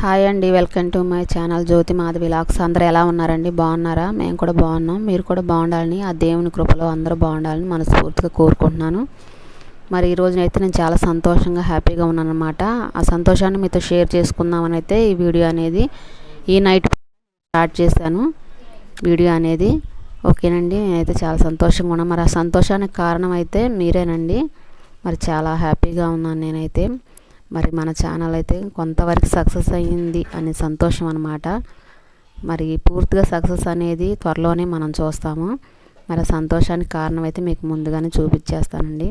Hi అండి welcome to my channel Jyothi Madhavi lakhs అందరూ ఎలా ఉన్నారండి? బాగున్నారా? మేము కూడా బాగున్నాం. మీరు కూడా బాగుండాలని ఆ దేవుని కృపలో అందరూ బాగుండాలని మనస్ఫూర్తిగా కోరుకుంటున్నాను. మరి ఈ రోజునైతే నేను చాలా సంతోషంగా హ్యాపీగా ఉన్నాను అనమాట ఆ సంతోషాన్ని మీతో షేర్ చేసుకుందామని అయితే ఈ వీడియో అనేది ఈ నైట్ స్టార్ట్ చేశాను. వీడియో అనేది. ఓకేనండి నేనైతే చాలా సంతోషంగా ఉన్నాను మరి ఆ సంతోషానికి కారణం అయితే మీరేనండి. మరి చాలా హ్యాపీగా ఉన్నాను నేనైతే. మరి మన ఛానల్ అయితే కొంతవరకు సక్సెస్ అయ్యింది అనే సంతోషం అనమాట మరి పూర్తిగా సక్సెస్ అనేది త్వరలోనే మనం చూస్తాము. మరి సంతోషానికి కారణం అయితే మీకు ముందుగానే చూపించేస్తానండి.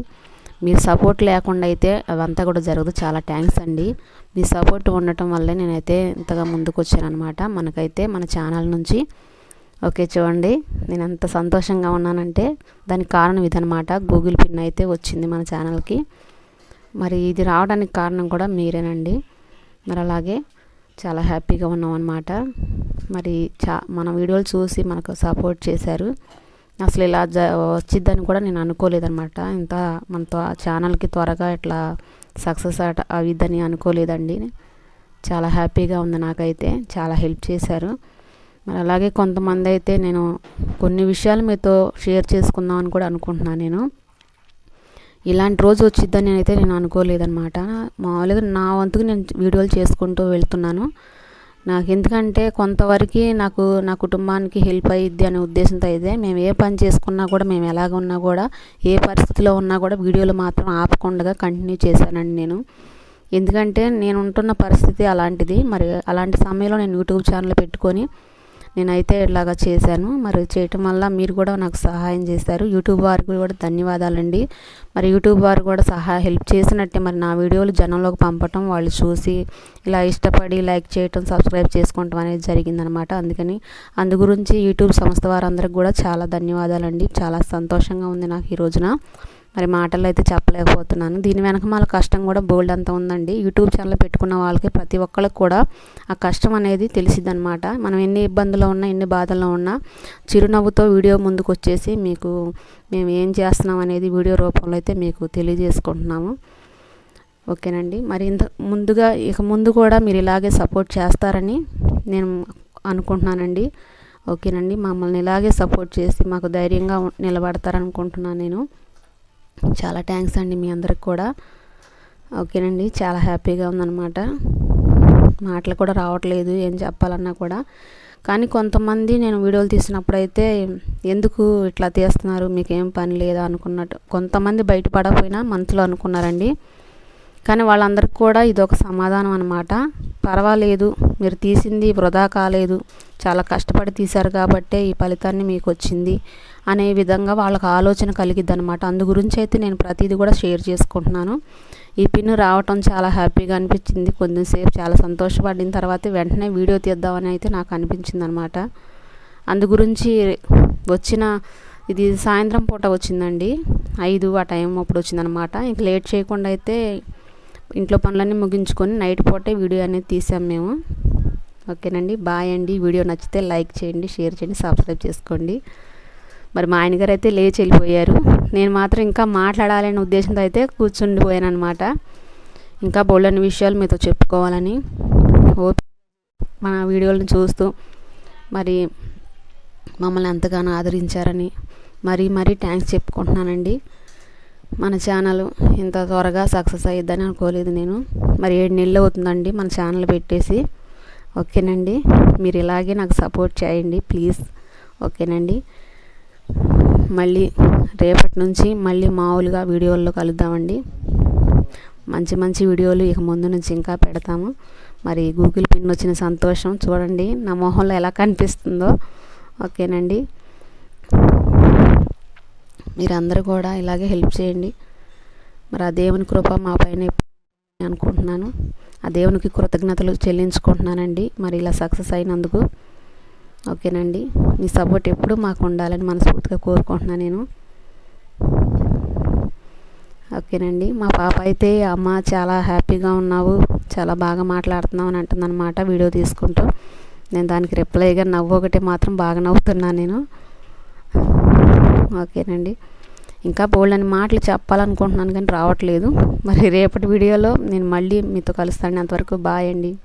మీరు సపోర్ట్ లేకుండా అయితే అవంతా కూడా జరగదు. చాలా థ్యాంక్స్ అండి. మీ సపోర్ట్ ఉండటం వల్లే నేనైతే ఇంతగా ముందుకు వచ్చానమాట మనకైతే మన ఛానల్ నుంచి ఓకే చూడండి నేను ఎంత సంతోషంగా ఉన్నానంటే దానికి కారణం ఇదనమాట గూగుల్ పిన్ అయితే వచ్చింది మన ఛానల్కి మరి ఇది రావడానికి కారణం కూడా మీరేనండి. మరి అలాగే చాలా హ్యాపీగా ఉన్నాం అనమాట మరి చా మన వీడియోలు చూసి మనకు సపోర్ట్ చేశారు. అసలు ఇలా జ వచ్చిద్దని కూడా నేను అనుకోలేదనమాట ఇంత మన ఛానల్కి త్వరగా ఇట్లా సక్సెస్ అట అవిద్దని అనుకోలేదండి. చాలా హ్యాపీగా ఉంది నాకైతే. చాలా హెల్ప్ చేశారు. మరి అలాగే కొంతమంది అయితే నేను కొన్ని విషయాలు మీతో షేర్ చేసుకుందాం అని కూడా అనుకుంటున్నాను నేను. ఇలాంటి రోజు వచ్చిద్దని నేనైతే నేను అనుకోలేదనమాట మామూలుగా నా వంతుకు నేను వీడియోలు చేసుకుంటూ వెళ్తున్నాను. నాకు ఎందుకంటే కొంతవరకు నాకు నా కుటుంబానికి హెల్ప్ అయ్యిద్ది అనే ఉద్దేశంతో అయితే మేము ఏ పని చేసుకున్నా కూడా మేము ఎలాగ ఉన్నా కూడా ఏ పరిస్థితిలో ఉన్నా కూడా వీడియోలు మాత్రం ఆపకుండా కంటిన్యూ చేశానండి నేను. ఎందుకంటే నేను ఉంటున్న పరిస్థితి అలాంటిది. మరి అలాంటి సమయంలో నేను యూట్యూబ్ ఛానల్ పెట్టుకొని నేనైతే ఇలాగా చేశాను. మరి చేయటం వల్ల మీరు కూడా నాకు సహాయం చేశారు. యూట్యూబ్ వారికి కూడా ధన్యవాదాలండి. మరి యూట్యూబ్ వారు కూడా సహాయ హెల్ప్ చేసినట్టే మరి నా వీడియోలు జనంలోకి పంపటం వాళ్ళు చూసి ఇలా ఇష్టపడి లైక్ చేయటం సబ్స్క్రైబ్ చేసుకోవటం అనేది జరిగిందనమాట. అందుకని అందు గురించి యూట్యూబ్ సంస్థ వారందరికి కూడా చాలా ధన్యవాదాలండి. చాలా సంతోషంగా ఉంది నాకు ఈ రోజున. మరి మాటలు అయితే చెప్పలేకపోతున్నాను. దీని వెనక మన కష్టం కూడా బోల్డ్ అంత ఉందండి. యూట్యూబ్ ఛానల్ పెట్టుకున్న వాళ్ళకి ప్రతి ఒక్కరికి కూడా ఆ కష్టం అనేది తెలిసిద్దనమాట మనం ఎన్ని ఇబ్బందులు ఉన్నా ఎన్ని బాధల్లో ఉన్నా చిరునవ్వుతో వీడియో ముందుకు వచ్చేసి మీకు మేము ఏం చేస్తున్నాం అనేది వీడియో రూపంలో అయితే మీకు తెలియజేసుకుంటున్నాము. ఓకేనండి. మరి ఇంత ముందుగా ఇక ముందు కూడా మీరు ఇలాగే సపోర్ట్ చేస్తారని నేను అనుకుంటున్నానండి. ఓకేనండి. మమ్మల్ని ఇలాగే సపోర్ట్ చేసి మాకు ధైర్యంగా నిలబడతారనుకుంటున్నాను నేను. చాలా థ్యాంక్స్ అండి మీ అందరికి కూడా. ఓకేనండి చాలా హ్యాపీగా ఉందన్నమాట. మాటలు కూడా రావట్లేదు ఏం చెప్పాలన్నా కూడా. కానీ కొంతమంది నేను వీడియోలు తీసినప్పుడైతే ఎందుకు ఇట్లా తీస్తున్నారు మీకు ఏం పని లేదా అనుకున్నట్టు. కొంతమంది బయటపడకపోయినా మనసులో అనుకున్నారండి. కానీ వాళ్ళందరికీ కూడా ఇది ఒక సమాధానం అనమాట పర్వాలేదు మీరు తీసింది వృధా కాలేదు. చాలా కష్టపడి తీశారు కాబట్టే ఈ ఫలితాన్ని మీకు వచ్చింది అనే విధంగా వాళ్ళకి ఆలోచన కలిగిద్ది అనమాట అందు గురించి అయితే నేను ప్రతిదీ కూడా షేర్ చేసుకుంటున్నాను. ఈ పిన్ రావటం చాలా హ్యాపీగా అనిపించింది. కొద్దిసేపు చాలా సంతోషపడిన తర్వాత వెంటనే వీడియో తీద్దామని అయితే నాకు అనిపించింది అనమాట అందు గురించి వచ్చిన ఇది సాయంత్రం పూట వచ్చిందండి. ఐదు ఆ టైం అప్పుడు వచ్చిందనమాట ఇంక లేట్ చేయకుండా అయితే ఇంట్లో పనులన్నీ ముగించుకొని నైట్ పూటే వీడియో అనేది తీసాం మేము. ఓకేనండి బాయ్ అండి. వీడియో నచ్చితే లైక్ చేయండి షేర్ చేయండి సబ్స్క్రైబ్ చేసుకోండి. మరి మా ఆయనగారు అయితే లేచి వెళ్ళిపోయారు. నేను మాత్రం ఇంకా మాట్లాడాలనే ఉద్దేశంతో అయితే కూర్చుండిపోయాను అనమాట ఇంకా బోల్డని విషయాలు మీతో చెప్పుకోవాలని ఓ మన వీడియోలను చూస్తూ మరి మమ్మల్ని ఎంతగానో ఆదరించారని మరీ మరీ థ్యాంక్స్ చెప్పుకుంటున్నానండి. మన ఛానల్ ఇంత త్వరగా సక్సెస్ అయ్యిద్దని అనుకోలేదు నేను. మరి ఏడు నెలలు అవుతుందండి మన ఛానల్ పెట్టేసి. ఓకేనండి. మీరు ఇలాగే నాకు సపోర్ట్ చేయండి ప్లీజ్. ఓకేనండి. మళ్ళీ రేపటి నుంచి మళ్ళీ మామూలుగా వీడియోల్లో కలుద్దామండి. మంచి మంచి వీడియోలు ఇక ముందు నుంచి ఇంకా పెడతాము. మరి గూగుల్ పిన్ వచ్చిన సంతోషం. చూడండి నా మొహంలో ఎలా కనిపిస్తుందో. ఓకేనండి. మీరందరూ కూడా ఇలాగే హెల్ప్ చేయండి. మరి ఆ దేవుని కృప మా పైన అనుకుంటున్నాను. ఆ దేవునికి కృతజ్ఞతలు చెల్లించుకుంటున్నానండి. మరి ఇలా సక్సెస్ అయినందుకు. ఓకేనండి. మీ సపోర్ట్ ఎప్పుడు మాకు ఉండాలని మనస్ఫూర్తిగా కోరుకుంటున్నాను నేను. ఓకేనండి. మా పాప అయితే అమ్మ చాలా హ్యాపీగా ఉన్నావు. చాలా బాగా మాట్లాడుతున్నావు అని అంటుందన్నమాట వీడియో తీసుకుంటూ. నేను దానికి రిప్లైగా నవ్వు ఒకటి మాత్రం బాగా నవ్వుతున్నాను నేను. ఓకేనండి. ఇంకా బోల్డని మాటలు చెప్పాలనుకుంటున్నాను కానీ రావట్లేదు. మరి రేపటి వీడియోలో నేను మళ్ళీ మీతో కలుస్తాను. అంతవరకు బాయ్ అండి.